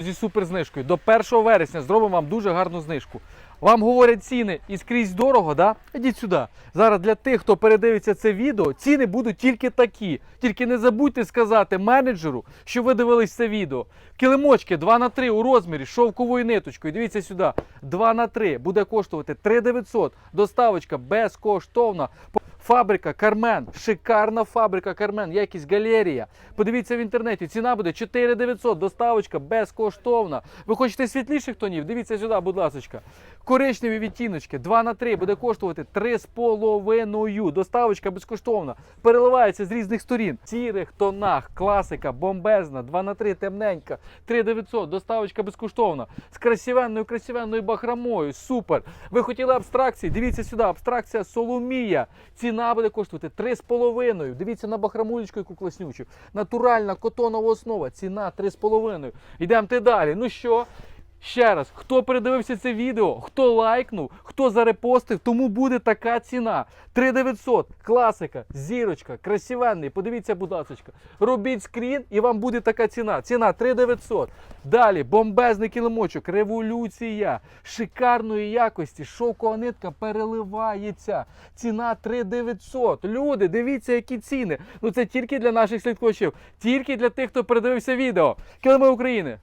зі суперзнижкою. До 1 вересня зробимо вам дуже гарну знижку. Вам говорять ціни і скрізь дорого, да? Ідіть сюди. Зараз для тих, хто передивиться це відео, ціни будуть тільки такі. Тільки не забудьте сказати менеджеру, що ви дивились це відео. Килимочки 2 на 3 у розмірі шовковою ниточкою. Дивіться сюди. 2 на 3 буде коштувати 3900. Доставочка безкоштовна. Фабрика Кармен, шикарна фабрика Кармен, якість галерія. Подивіться в інтернеті, ціна буде 4900, доставочка безкоштовна. Ви хочете світліших тонів? Дивіться сюди, будь ласка. Коричневі відтіночки 2 на 3 буде коштувати 3,5. Доставочка безкоштовна. Переливається з різних сторін. В сірих тонах, класика, бомбезна, 2 на 3 темненька, 3900, доставочка безкоштовна. З красивенною, красивенною бахромою. Супер. Ви хотіли абстракції? Дивіться сюди, абстракція Соломія. Ціна буде коштувати 3,5. Дивіться на бахрамулечку, яку класнючу. Натуральна котонова основа. Ціна 3,5. Йдемо далі. Ну що? Ще раз, хто передивився це відео, хто лайкнув, хто зарепостив, тому буде така ціна. 3900, класика, зірочка, красивенний. Подивіться, будь ласка. Робіть скрін і вам буде така ціна. Ціна 3900. Далі бомбезний килимочок, революція, шикарної якості, шовкова нитка переливається. Ціна 3900. Люди, дивіться, які ціни. Ну це тільки для наших слідкувачів, тільки для тих, хто передивився відео. Килими України.